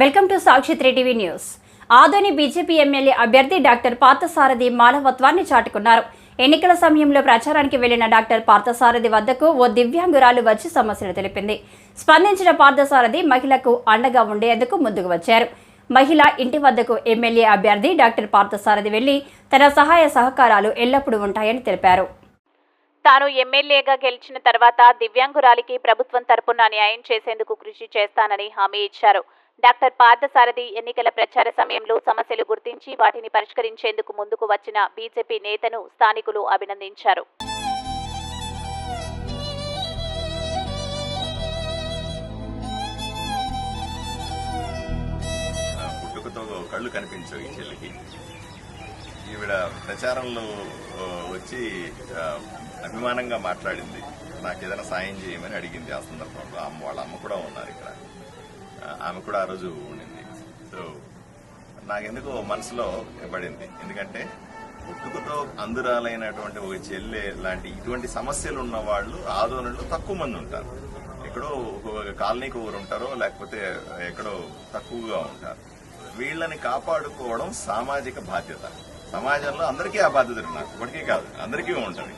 Welcome to Sakshi three TV news. Adoni BJP MLA అభ్యర్థి doctor Parthasarathi మానవత్వాన్ని చాటుకున్నారు. ఎన్నికల సమయంలో ప్రచారానికి వెళ్ళిన డాక్టర్ పార్థసారథి వద్దకు ఓ దివ్యాంగురాలు వచ్చి సమస్యలు తెలిపింది. స్పందించిన పార్థసారథి మహిళకు అండగా ఉండేందుకు ముందుకు వచ్చారు. మహిళ ఇంటి వద్దకు ఎమ్మెల్యే అభ్యర్థి డాక్టర్ పార్థసారథి వెళ్ళి తన సహాయ సహకారాలు ఎల్లప్పుడూ ఉంటాయని తెలిపారు. తాను ఎమ్మెల్యేగా గెలిచిన తర్వాత దివ్యాంగురాలికి ప్రభుత్వం తరపున న్యాయం చేసేందుకు కృషి చేస్తానని హామీ ఇచ్చారు. డాక్టర్ పార్థసారథి ఎన్నికల ప్రచార సమయంలో సమస్యలు గుర్తించి వాటిని పరిష్కరించేందుకు ముందుకు వచ్చిన బీజేపీ నేతను స్థానికులు అభినందించారు. కళ్ళు కనిపించవు ఈ చెల్లికి. ఈవిడ ప్రచారంలో వచ్చి అభిమానంగా మాట్లాడింది. నాకు ఏదైనా సాయం చేయమని అడిగింది ఆ సందర్భంలో. అమ్మ వాళ్ళ అమ్మ కూడా ఉన్నారు ఇక్కడ. ఆమె కూడా ఆ రోజు ఉండింది. సో నాకెందుకో మనసులో పడింది. ఎందుకంటే పుట్టుకతో అందురాలైనటువంటి ఒక చెల్లె లాంటి ఇటువంటి సమస్యలు ఉన్న వాళ్ళు ఆందోళనలో తక్కువ మంది ఉంటారు. ఎక్కడో ఒక కాలనీకి ఒకరు ఉంటారో లేకపోతే ఎక్కడో తక్కువగా ఉంటారు. వీళ్ళని కాపాడుకోవడం సామాజిక బాధ్యత. సమాజంలో అందరికీ ఆ బాధ్యత నాకు ఒకటికే కాదు. అందరికీ ఉంటుంది.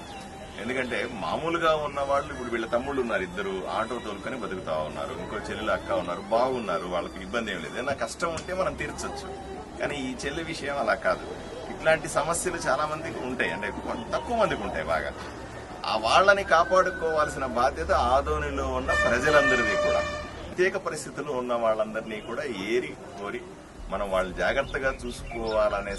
ఎందుకంటే మామూలుగా ఉన్న వాళ్ళు ఇప్పుడు వీళ్ళ తమ్ముళ్ళు ఉన్నారు ఇద్దరు ఆటో తోలుకొని బతుకుతా ఉన్నారు ఇంకో చెల్లెలు అక్క ఉన్నారు బాగున్నారు వాళ్ళకి ఇబ్బంది ఏం లేదు. ఏదైనా కష్టం ఉంటే మనం తీర్చొచ్చు. కానీ ఈ చెల్లి విషయం అలా కాదు. ఇట్లాంటి సమస్యలు చాలా మందికి ఉంటాయి. అంటే తక్కువ మందికి ఉంటాయి బాగా. ఆ వాళ్ళని కాపాడుకోవాల్సిన బాధ్యత ఆదోనిలో ఉన్న ప్రజలందరిది కూడా. ప్రత్యేక పరిస్థితుల్లో ఉన్న వాళ్ళందరినీ కూడా ఏరి కోరి మనం వాళ్ళు జాగ్రత్తగా చూసుకోవాలనే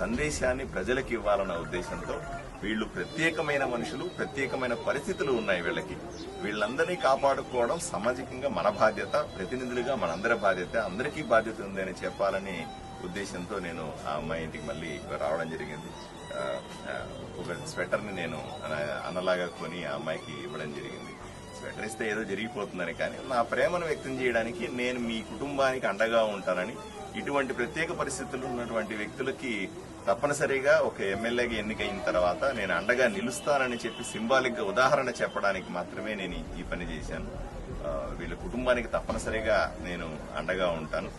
సందేశాన్ని ప్రజలకు ఇవ్వాలన్న ఉద్దేశంతో వీళ్ళు ప్రత్యేకమైన మనుషులు ప్రత్యేకమైన పరిస్థితులు ఉన్నాయి వీళ్ళకి. వీళ్ళందరినీ కాపాడుకోవడం సామాజికంగా మన బాధ్యత ప్రతినిధులుగా మనందరి బాధ్యత అందరికీ బాధ్యత ఉందని చెప్పాలని ఉద్దేశంతో నేను ఆ అమ్మాయి ఇంటికి మళ్ళీ రావడం జరిగింది. ఒక స్వెటర్ని నేను అన్నలాగా కొని ఆ అమ్మాయికి ఇవ్వడం జరిగింది. స్వెటర్ ఇస్తే ఏదో జరిగిపోతుందని కానీ నా ప్రేమను వ్యక్తం చేయడానికి నేను మీ కుటుంబానికి అండగా ఉంటానని ఇటువంటి ప్రత్యేక పరిస్థితులు ఉన్నటువంటి వ్యక్తులకి తప్పనిసరిగా ఒక ఎమ్మెల్యేగా ఎన్నికైన తర్వాత నేను అండగా నిలుస్తానని చెప్పి సింబాలిక్గా ఉదాహరణ చెప్పడానికి మాత్రమే నేను ఈ పని చేశాను. వీళ్ళ కుటుంబానికి తప్పనిసరిగా నేను అండగా ఉంటాను.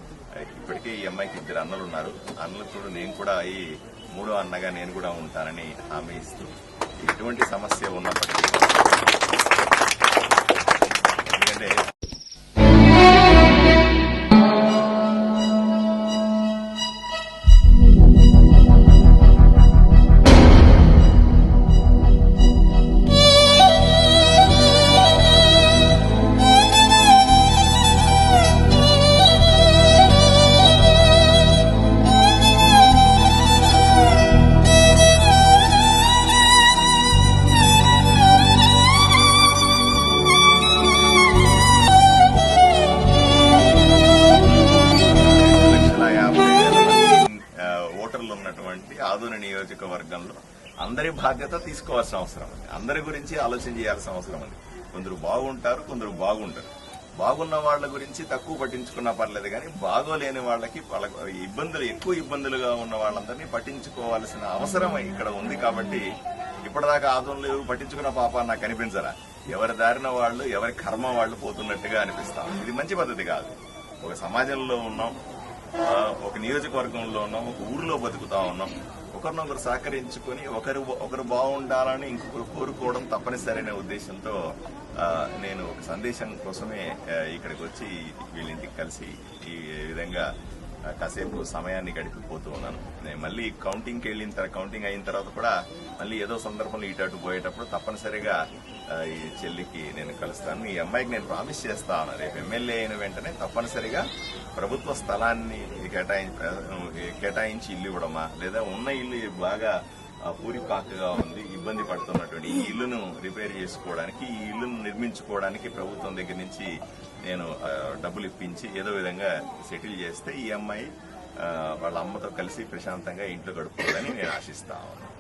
ఇప్పటికే ఈ అమ్మాయికి ఇద్దరు అన్నలు ఉన్నారు. అన్నలు నేను కూడా ఈ మూడో అన్నగా నేను కూడా ఉంటానని హామీ ఇస్తూ ఎటువంటి సమస్య ఉన్నప్పటికీ ఉన్నటువంటి ఆదోని నియోజకవర్గంలో అందరి బాధ్యత తీసుకోవాల్సిన అవసరం ఉంది. అందరి గురించి ఆలోచన చేయాల్సిన అవసరం ఉంది. కొందరు బాగుంటారు కొందరు బాగుంటారు బాగున్న వాళ్ళ గురించి తక్కువ పట్టించుకున్నా పర్లేదు కానీ బాగోలేని వాళ్ళకి ఇబ్బందులు ఎక్కువ ఇబ్బందులుగా ఉన్న వాళ్ళందరినీ పట్టించుకోవాల్సిన అవసరం ఇక్కడ ఉంది కాబట్టి ఇప్పటిదాకా ఆదంలో పట్టించుకున్న పాప నాకు కనిపించరా ఎవరి దారిన వాళ్ళు ఎవరి కర్మ వాళ్ళు పోతున్నట్టుగా అనిపిస్తాం ఇది మంచి పద్ధతి కాదు. ఒక సమాజంలో ఉన్నాం. ఒక నియోజకవర్గంలో ఉన్నాం ఒక ఊర్లో బతుకుతా ఉన్నాం. ఒకరినొకరు సహకరించుకొని ఒకరు ఒకరు బాగుండాలని ఇంకొకరు కోరుకోవడం తప్పనిసరి ఉద్దేశంతో నేను ఒక సందేశం కోసమే ఇక్కడికి వచ్చి వీళ్ళింటికి కలిసి ఈ విధంగా కాసేపు సమయాన్ని గడిపిపోతూ ఉన్నాను. నేను మళ్ళీ కౌంటింగ్కి వెళ్ళిన తర్వాత కౌంటింగ్ అయిన తర్వాత కూడా మళ్ళీ ఏదో సందర్భంలో ఇటు అటు పోయేటప్పుడు తప్పనిసరిగా ఈ చెల్లికి నేను కలుస్తాను. ఈ అమ్మాయికి నేను ప్రామిస్ చేస్తాను. రేపు ఎమ్మెల్యే అయిన వెంటనే తప్పనిసరిగా ప్రభుత్వ స్థలాన్ని కేటాయించి కేటాయించి ఇల్లు ఇవ్వడమా? లేదా ఉన్న ఇల్లు బాగా ఆ, పూరిపాకగా ఉంది ఇబ్బంది పడుతున్నటువంటి ఈ ఇల్లును రిపేర్ చేసుకోవడానికి ఈ ఇల్లును నిర్మించుకోవడానికి ప్రభుత్వం దగ్గర నుంచి నేను డబ్బులు ఇప్పించి ఏదో విధంగా సెటిల్ చేస్తే ఈ అమ్మాయి వాళ్ళ అమ్మతో కలిసి ప్రశాంతంగా ఇంట్లో గడుపుకోవాలని నేను ఆశిస్తా ఉన్నాను.